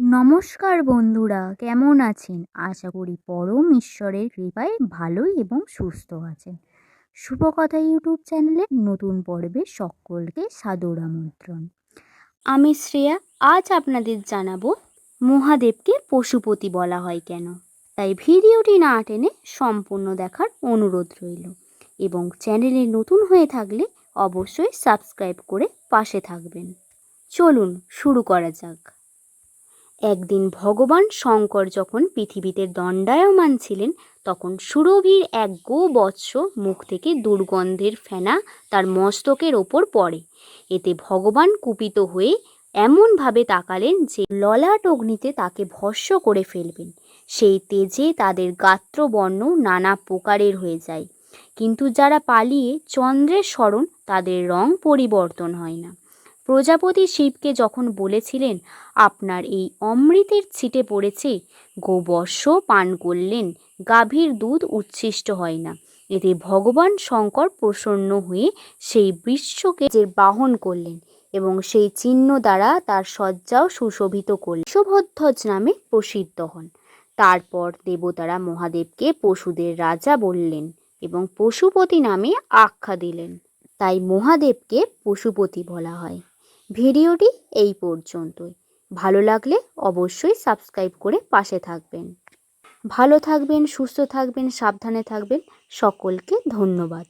নমস্কার বন্ধুরা, কেমন আছেন? আশা করি পরম ঈশ্বরের কৃপায় ভালোই এবং সুস্থ আছেন। শুভকথা ইউটিউব চ্যানেলে নতুন পর্বে সকলকে সাদর আমন্ত্রণ। আমি শ্রেয়া, আজ আপনাদের জানাব, মহাদেবকে পশুপতি বলা হয় কেন? তাই ভিডিওটি না টেনে সম্পূর্ণ দেখার অনুরোধ রইল এবং চ্যানেলে নতুন হয়ে থাকলে অবশ্যই সাবস্ক্রাইব করে পাশে থাকবেন। চলুন শুরু করা যাক। একদিন ভগবান শঙ্কর যখন পৃথিবীতে দণ্ডায়মান ছিলেন, তখন সুরভির এক গো বৎস মুখ থেকে দুর্গন্ধের ফেনা তার মস্তকের ওপর পড়ে। এতে ভগবান কুপিত হয়ে এমনভাবে তাকালেন যে ললাট অগ্নিতে তাকে ভস্য করে ফেলবেন। সেই তেজে তাদের গাত্রবর্ণ নানা প্রকারের হয়ে যায়। কিন্তু যারা পালিয়ে চন্দ্রের স্মরণ তাদের রং পরিবর্তন হয় না। প্রজাপতি শিবকে যখন বলেছিলেন, আপনার এই অমৃতের ছিটে পড়েছে, গোবর্ষ পান করলেন, গাভীর দুধ উচ্ছিষ্ট হয় না। এতে ভগবান শঙ্কর প্রসন্ন হয়ে সেই বিশ্বকে যে বাহন করলেন এবং সেই চিহ্ন দ্বারা তার সজ্জাও সুশোভিত করলেন। বিশ্বভধ্বজ নামে প্রসিদ্ধ হন। তারপর দেবতারা মহাদেবকে পশুদের রাজা বললেন এবং পশুপতি নামে আখ্যা দিলেন। তাই মহাদেবকে পশুপতি বলা হয়। ভিডিওটি এই পর্যন্তই। ভালো লাগলে অবশ্যই সাবস্ক্রাইব করে পাশে থাকবেন। ভালো থাকবেন, সুস্থ থাকবেন, সাবধানে থাকবেন। সকলকে ধন্যবাদ।